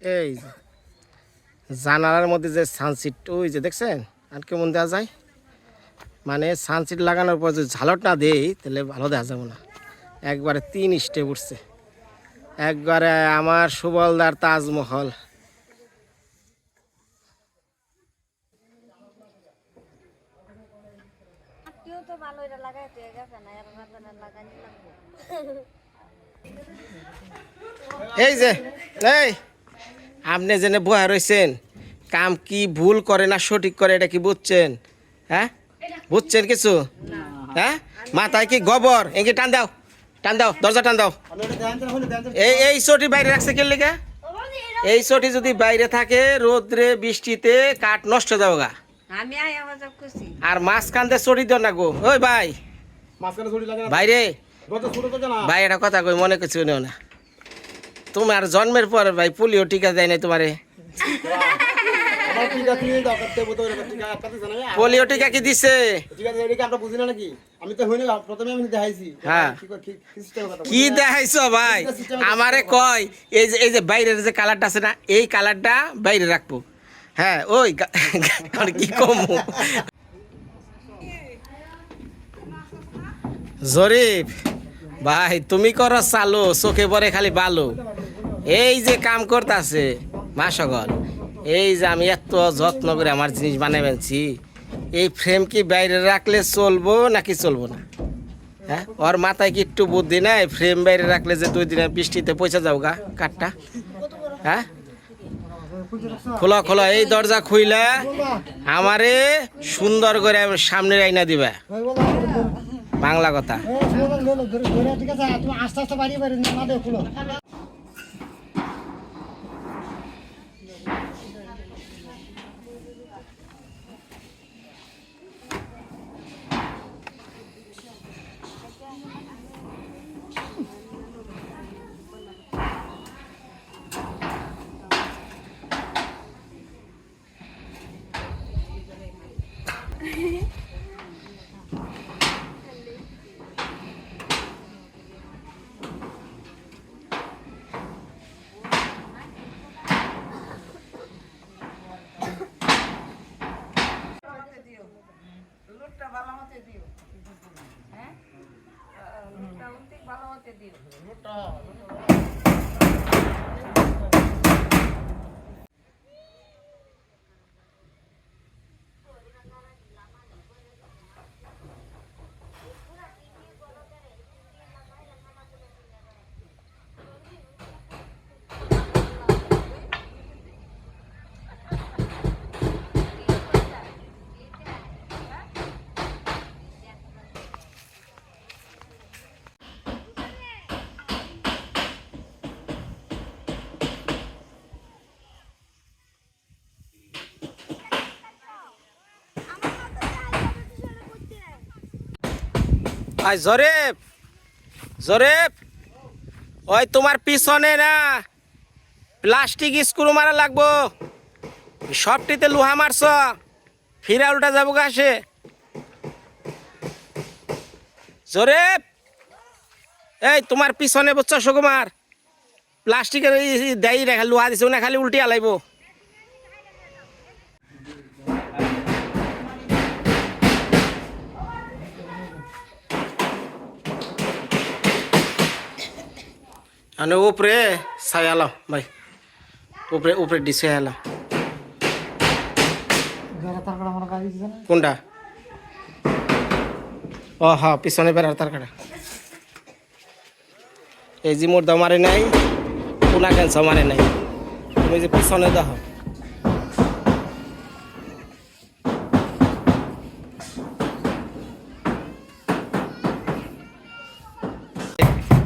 এই যে জানালার মধ্যে যে সানসিট ওই যে দেখছেন? আর কেমন দেওয়া যায়? মানে সানসিট লাগানোর পর যদি ঝালট না দেই তাহলে ভালো দেখা যাবে না। একবারে তিন স্টেপ উঠছে। একবারে আমার সুবলদার তাজমহল। এই যে এই! আপনি জেনে বয়া রয়েছেন কাম কি ভুল করে না সঠিক করে এটা কি বুঝছেন? হ্যাঁ? বুঝছেন কিছু? হ্যাঁ? মাথায় কি গোবর? এঁকে টান দাও টান দাও দরজা টান দাও। এই এই চটি বাইরে রাখছে কে লেগে? এই চটি যদি বাইরে থাকে রোদ্রে বৃষ্টিতে কাঠ নষ্ট যাও গা আর মাঝখান দিয়ে চটি দিও না গো। ওই ভাই। বাইরে ভাই এটা কথা কই মনে কিছু নেও না। তোমার জন্মের পর ভাই পোলিও টিকা দেয় নাই তোমারে। পোলিও টিকা কি দিছে? হ্যাঁ। কি দেখাইছো ভাই? আমারে কয়, এই যে এই যে বাইরের যে কালারটা আছে না, এই কালারটা বাইরে রাখব। হ্যাঁ ওই কি কম? জরিফ, ভাই তুমি করো চালু, চোখে পরে খালি বালু। এই যে কাম করতেছে মাসকল এই যে আমি এত যত্ন করে আমার জিনিস বানাই বানছি এই ফ্রেম কি বাইরে রাখলে চলবো নাকি চলবো না হ্যাঁ ওর মাথায় কি একটু বুদ্ধি নাই ফ্রেম বাইরে রাখলে যে দুই দিনে বৃষ্টিতে পয়সা যাও গা কাঠটা হ্যাঁ খোলো খোলো এই দরজা খুইলে আমারে সুন্দর করে সামনে আইনা দিবা বাংলা কথা বাড়িয়ে বাড়িয়ে না দেও। আই জরেব জরেব ওই তোমার পিছনে না প্লাস্টিক স্ক্রু মারা লাগবো। সবটিতে লোহা মারছ, ফিরা উল্টা যাব গাছে। জরেব এই তোমার পিছনে বুঝছ সুকুমার প্লাস্টিকের দেয় রেখা লোহা দিছে না খালি উল্টি আলাইব। মানে উপরে ছায়া লাও ভাই। উপরে উপরে ডি ছায়া লাও কোনটা? ও হ্যাঁ পিছনে বেড়ার তার কাটা। এই যে মোর মারে নাই কোনা ক্যান্স মারে নাই। তুমি যে পিছনে দাও।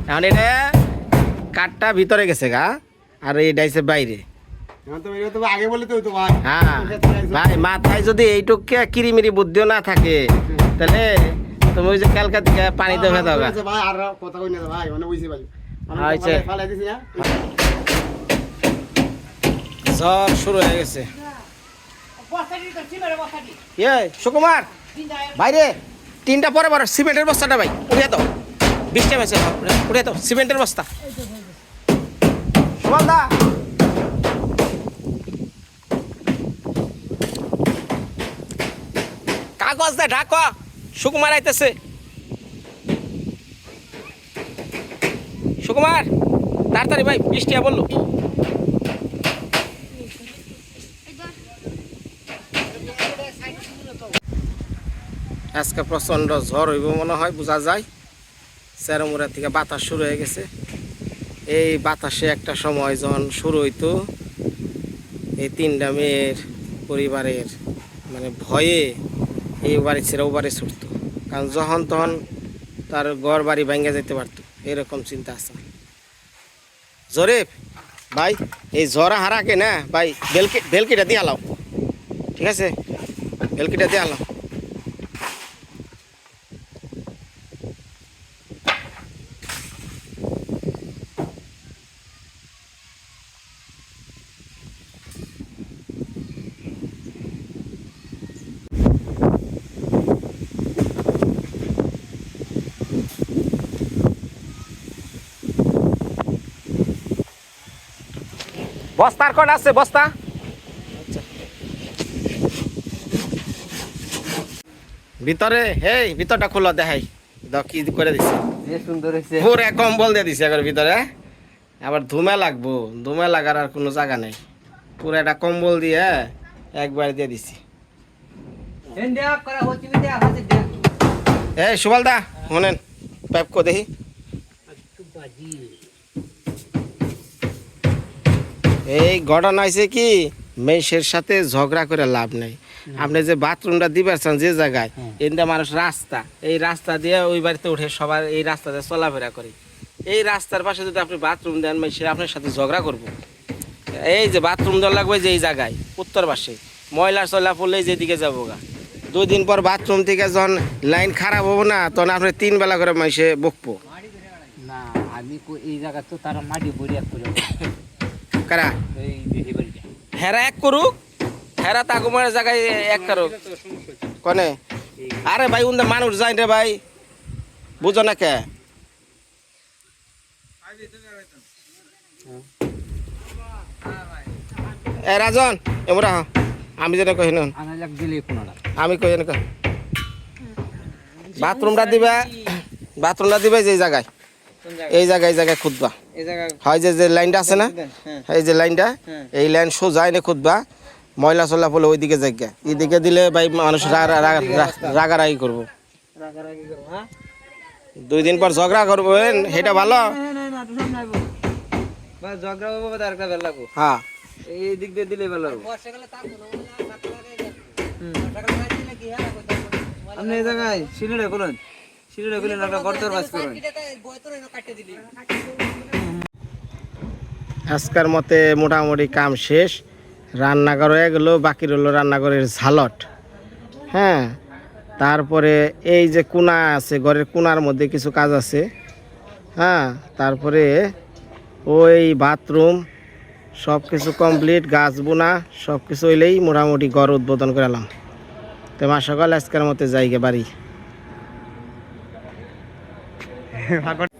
এখন এটা কাঠটা ভিতরে গেছে গা আর এই ডাইসে বাইরে। এখন তো এটা তো আগে বলে ভাই। হ্যাঁ ভাই মাথায় যদি এইটুকু কিরিমিরি বুদ্ধিও না থাকে তাহলে তুমি ওই যে কালকা থেকে তো শুরু গেছে। ইয়ে সুকুমার বাইরে তিনটা পরে বড় সিমেন্টের বস্তাটা ভাই উড়িয়ে দাও। বৃষ্টি উড়িয়ে দাও সিমেন্টের বস্তা। দোকানদা কাগজ দে, ঢাক। সুকুমার আইতেছে। সুকুমার, তাড়াতাড়ি ভাই, বৃষ্টি বলল। আজকে প্রচণ্ড ঝড় হইব মনে হয়, বোঝা যায়। চেরমুড়া থেকে বাতাস শুরু হয়ে গেছে। এই বাতাসে একটা সময় যখন শুরু হইতো, এই তিনটা মেয়ের পরিবারের মানে ভয়ে এই বাড়ি ছেড়ে ও বাড়ি ছুটতো। কারণ যখন তখন তার ঘর বাড়ি ভেঙে যেতে পারতো, এরকম চিন্তা আছে। জরিফ, ভাই, এই ঝড়া হারাকে না, ভাই বেলকি বেলকিটা দিয়ে আলাও। ঠিক আছে? বেলকিটা দিয়ে আলাও। বস্তার কট আছে বস্তা। ভিতরে হেই ভিতরটা খোলা দেখাই। দাও কি করে দিছে? যে সুন্দর হয়েছে পুরো কম্বল দিয়ে দিছে একবার ভিতরে। আবার ধুমে লাগবো ধুমে লাগার আর কোনো জায়গা নেই। পুরো একটা কম্বল দিয়ে একবার দিয়ে দিছি। এই সুবল দা শোনেন পাইপ কো দেখি। এই ঘটনা হয়েছে কি মেয়ের সাথে ঝগড়া করে লাভ নেই। আপনি যে বাথরুমটা দিবেছেন যে জায়গায় এটা মানুষ রাস্তা এই রাস্তা দিয়ে ওই বাড়িতে উঠে সবার এই রাস্তা দিয়ে চলাফেরা করে। এই রাস্তার পাশে যদি আপনি বাথরুম দেন মেয়ের আপনার সাথে ঝগড়া করব। এই যে বাথরুম দেওয়া লাগবে যে এই জায়গায় উত্তর পাশে। ময়লা চলা পড়লে যেদিকে যাব গা। দুই দিন পর বাথরুম থেকে যখন লাইন খারাপ হব না তখন আপনি তিন বেলা করে মাইসে বকবো। না আমি এই জায়গা তো তারা মাটি এক করে কারা? হেরা এক করুক হেরা তাকুমার জায়গায় এক করুক। কনে? আরে ভাই উন্দা মানুষ যায় রে ভাই। বুঝো না কে? এ রাজন এমরা। আমি যেন কহি নুন। আনা লাগ দিলে আমি কহি না বাথরুমটা দিবা বাথরুমটা দিবে যে এই জায়গায়। এই জায়গায় এই জায়গায় খুঁজবা। হয় যে যে লাইনটা আছে না? এই যে লাইনটা এই লাইন সোজা এনে খুঁজবা ময়লা চলা পড়লে ওইদিকে জায়গা এদিকে দিলে ভাই মানুষ রাগারাগি করব। দুই দিন পর ঝগড়া করবেন সেটা ভালো? ঝগড়া বাবা দরকার হ্যাঁ। এই দিক দিয়ে দিলে বেলা লাগবো। আপনি এই জায়গায় সিঁড়িটা খুলুন সিঁড়িটা খুলুন একটা গর্তর বাস করুন আজকের মতে মোটামুটি কাম শেষ। রান্নাঘর হয়ে গেলো, বাকি রইল রান্নাঘরের ঝালট। হ্যাঁ তারপরে এই যে কোনা আছে, ঘরের কোনার মধ্যে কিছু কাজ আছে। হ্যাঁ তারপরে ওই বাথরুম সব কিছু কমপ্লিট, গাছ বোনা সব কিছু হইলেই মোটামুটি ঘর উদ্বোধন করালাম তো মা সকাল আজকের মতে যাইগে বাড়ি।